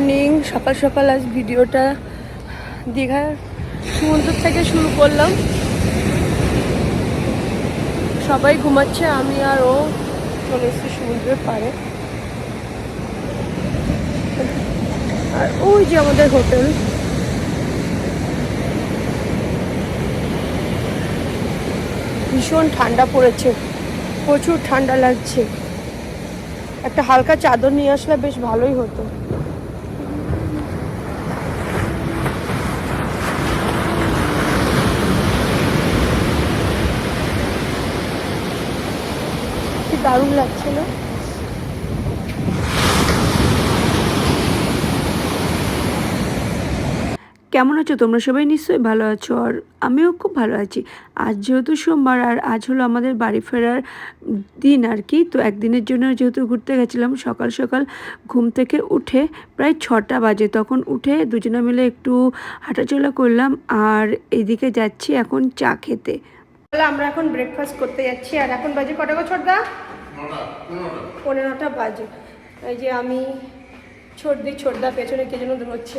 Morning, সকাল সকাল আজ ভিডিওটা দীঘার সমুদ্র থেকে শুরু করলাম। সবাই ঘুমাচ্ছে, আমি আর ও চলে এসেছি সমুদ্রের পাড়ে। আর ওই যে আমাদের হোটেল। ভীষণ ঠান্ডা পড়েছে, প্রচুর ঠান্ডা লাগছে। একটা হালকা চাদর নিয়ে আসলে বেশ ভালোই হতো। দারুণ লাগছিল। কেমন আছো? তোমরা সবাই নিশ্চয়ই ভালো আছো আর আমিও খুব ভালো আছি। আজ যেহেতু সোমবার আর আজ হলো আমাদের বাড়ি ফেরার দিন আর কি তো একদিনের জন্য যেহেতু ঘুরতে গেছিলাম সকাল সকাল ঘুম থেকে উঠে প্রায় ছটা বাজে। তখন উঠে দুজনে মিলে একটু হাঁটাচলা করলাম আর এদিকে যাচ্ছি এখন চা খেতে। আমরা এখন ব্রেকফাস্ট করতে যাচ্ছি। আর এখন বাজে কটা গো ছোটদা পনেরোটা। বাজে। এই যে আমি ছোটদি ছোটদা পেছনে কে যেন দৌড়চ্ছে।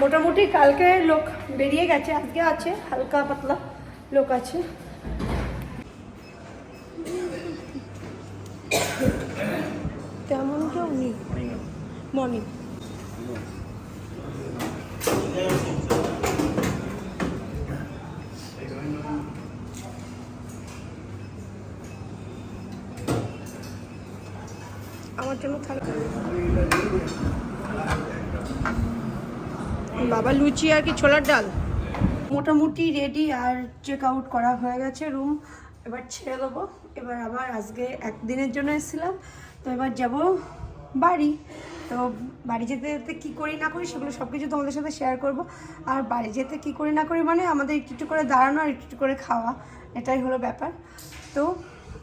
মোটামুটি কালকে লোক বেরিয়ে গেছে, আজকে আছে, হালকা পাতলা লোক আছে। তেমন কেউ নেই। মর্নিং। আমার জন্য থাকবে বাবা লুচি আর কি ছোলার ডাল? মোটামুটি রেডি আর চেক আউট করা হয়ে গেছে রুম এবার ছেড়ে দেবো। এবার আবার আজকে একদিনের জন্য এসেছিলাম। তো এবার যাব বাড়ি। তো বাড়ি যেতে যেতে কী করি না করি সেগুলো সব কিছু তোমাদের সাথে শেয়ার করব। আর বাড়ি যেতে কী করি না করি মানে আমাদের একটু একটু করে দাঁড়ানো আর একটু করে খাওয়া। এটাই হলো ব্যাপার। তো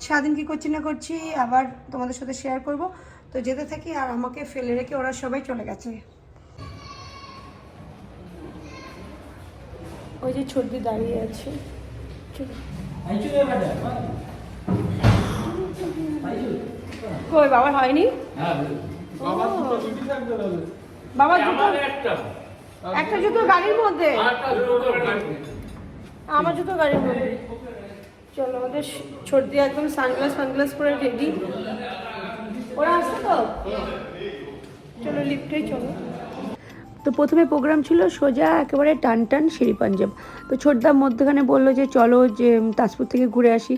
সারাদিন কী করছি না করছি আবার তোমাদের সাথে শেয়ার করব। তো যেতে থাকি আর আমাকে ফেলে রেখে ওরা সবাই চলে গেছে। ওই যে ছর্দি দাঁড়িয়ে আছে। কই বাবার হয়নি? বাবা জুতো একটা জুতো গাড়ির মধ্যে। আমার জুতো গাড়ির মধ্যে। চলো, আমাদের ছর্দি একদম সানগ্লাস ফানগ্লাস করে রেডি ওরা আসছে তো? চলো লিফটে চলো। তো প্রথমে প্রোগ্রাম ছিল সোজা একেবারে টান টান সিঁড়ি তো ছোটদার মধ্যখানে বলল যে, চলো যে তাজপুর থেকে ঘুরে আসি।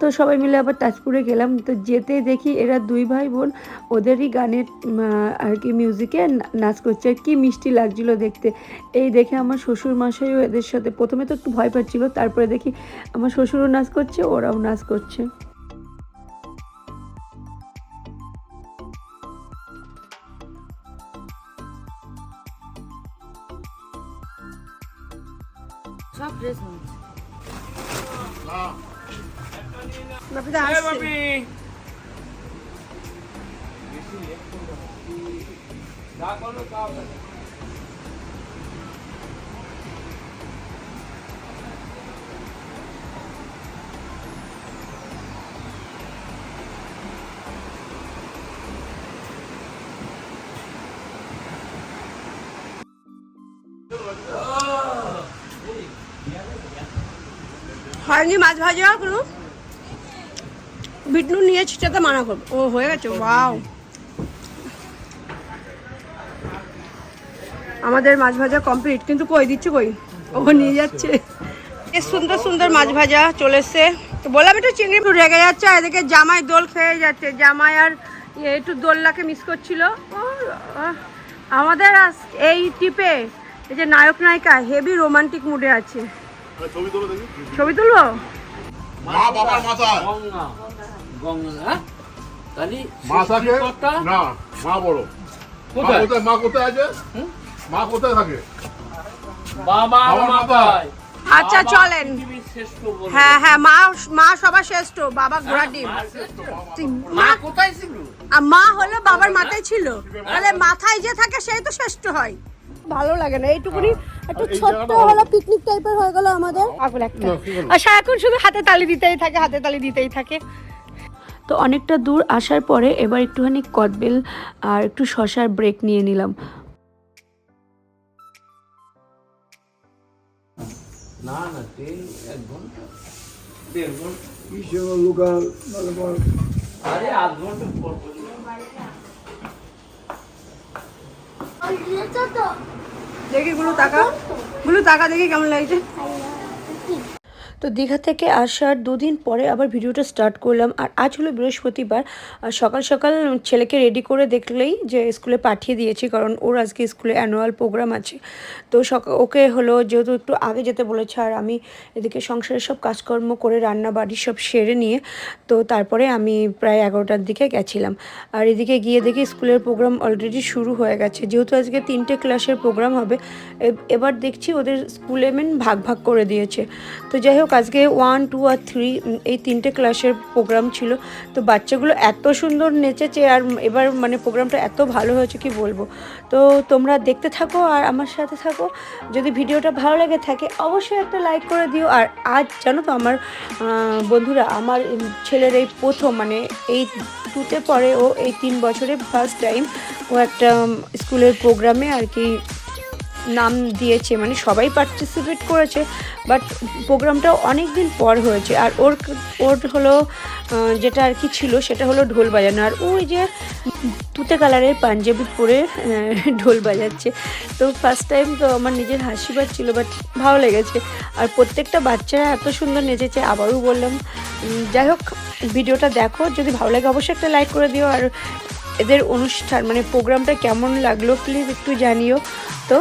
তো সবাই মিলে আবার তাজপুরে গেলাম। তো যেতে দেখি এরা দুই ভাই বোন, ওদেরই গানের আর কি মিউজিকে নাচ করছে। আর কি মিষ্টি লাগছিল দেখতে। এই দেখে আমার শ্বশুর মশাইও এদের সাথে, প্রথমে তো একটু ভয় পাচ্ছিল, তারপরে দেখি আমার শ্বশুরও নাচ করছে, ওরাও নাচ করছে। সব ড্রেস হচ্ছে বাপিদা আসছে হয়নি মাছ ভাজা কোনো? বিটনু নিয়ে ছিটাতে মানা করব। ও হয়ে গেছে ওয়াও। আমাদের মাছ ভাজা কমপ্লিট কিন্তু কই দিচ্ছে কই? ও নিয়ে যাচ্ছে। বেশ সুন্দর সুন্দর মাছ ভাজা চলে এসছে। তো বললাম একটু চিংড়ি একটু রেগে যাচ্ছে আর এদিকে জামাই দোল খেয়ে যাচ্ছে। জামাই আর একটু দোলনাকে মিস করছিল। ও, আমাদের আজ- এই টিপে এই যে নায়ক নায়িকা হেভি রোমান্টিক মুডে আছে। ছবি তোলো ছবি তুলবো? মা বাবার মাথায়। গঙ্গা হ্যাঁ? তাহলে মা থাকে না মা বড় কোথায়? কোথায় মা কোথায় আছে? মা কোথায় থাকে? বাবা মাথায়। আচ্ছা চলেন। হ্যাঁ হ্যাঁ মা মা সবার শ্রেষ্ঠ বাবা ঘোড়া ডিম। মা কোথায় ছিল? হলো বাবার মাথায় ছিল। তাহলে মাথায় যে থাকে সেই তো শ্রেষ্ঠ হয়। ভালো লাগে না এইটুকুনি একটু ছোট্ট হলো পিকনিক টাইপের হয়ে গেল আমাদের। পাগল একটা না, কি বলো? আর সারাক্ষণ শুধু হাতে তালি দিতেই থাকে হাতে তালি দিতেই থাকে। তো অনেকটা দূর আসার পরে এবার একটুখানি কদবেল আর একটু শশার ব্রেক নিয়ে নিলাম। না না ট্রেন এক ঘণ্টা। দেড় ঘণ্টা। লোকাল আরে আধ ঘণ্টা পর পর। দেখি গুলো টাকা গুলো টাকা দেখি কেমন লাগছে। তো দীঘা থেকে আসার দুদিন পরে আবার ভিডিওটা স্টার্ট করলাম। আর আজ হলো বৃহস্পতিবার। সকাল সকাল ছেলেকে রেডি করে দেখলেই যে স্কুলে পাঠিয়ে দিয়েছি, কারণ ওর আজকে স্কুলে অ্যানুয়াল প্রোগ্রাম আছে। তো ওকে হলো যেহেতু একটু আগে যেতে বলেছে, আর আমি এদিকে সংসারের সব কাজকর্ম করে রান্না বাড়ি সব সেরে নিয়ে, তো তারপরে আমি প্রায় এগারোটার দিকে গেছিলাম। আর এদিকে গিয়ে দেখি স্কুলের প্রোগ্রাম অলরেডি শুরু হয়ে গেছে। যেহেতু আজকে তিনটে ক্লাসের প্রোগ্রাম হবে এবার দেখছি ওদের স্কুলে মেন ভাগ ভাগ করে দিয়েছে। তো যাই হোক আজকে ওয়ান টু আর থ্রি এই তিনটে ক্লাসের প্রোগ্রাম ছিল। তো বাচ্চাগুলো এত সুন্দর নেচেছে আর এবার মানে প্রোগ্রামটা এত ভালো হয়েছে কি বলব? তো তোমরা দেখতে থাকো আর আমার সাথে থাকো। যদি ভিডিওটা ভালো লেগে থাকে, অবশ্যই একটা লাইক করে দিও। আর আজ জানো তো আমার বন্ধুরা, আমার ছেলের এই প্রথম মানে এই টুতে পরে ও এই তিন বছরে ফার্স্ট টাইম ও একটা স্কুলের প্রোগ্রামে আর কি নাম দিয়েছে মানে সবাই পার্টিসিপেট করেছে বাট প্রোগ্রামটা অনেক দিন পর হয়েছে। আর ওর ওর হলো যেটা আর কি ছিল, সেটা হলো ঢোল বাজানো। আর ওই যে তুতে কালারের পাঞ্জাবি পরে ঢোল বাজাচ্ছে। তো ফার্স্ট টাইম তো আমার নিজের হাসি পাচ্ছিল বাট ভালো লেগেছে। আর প্রত্যেকটা বাচ্চারা এত সুন্দর নেচেছে, আবারও বললাম। যাই হোক, ভিডিওটা দেখো, যদি ভালো লাগে অবশ্যই একটা লাইক করে দিও। আর এদের অনুষ্ঠান মানে প্রোগ্রামটা কেমন লাগল প্লিজ একটু জানিও। তো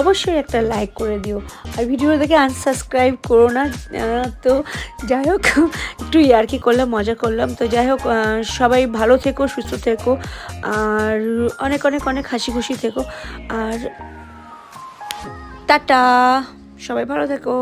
অবশ্যই একটা লাইক করে দিও। আর ভিডিও দেখে আনসাবস্ক্রাইব করো না। তো যাই হোক, একটু ইয়ার্কি করলাম, মজা করলাম। তো যাই হোক সবাই ভালো থেকো, সুস্থ থেকো। আর অনেক অনেক অনেক হাসি খুশি থেকো। আর টাটা, সবাই ভালো থেকো।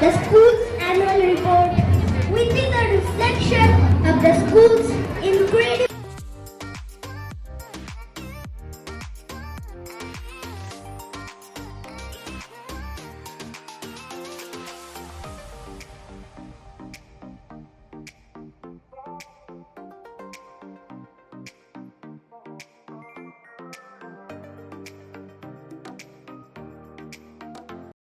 The school's annual report, which is a reflection of the school's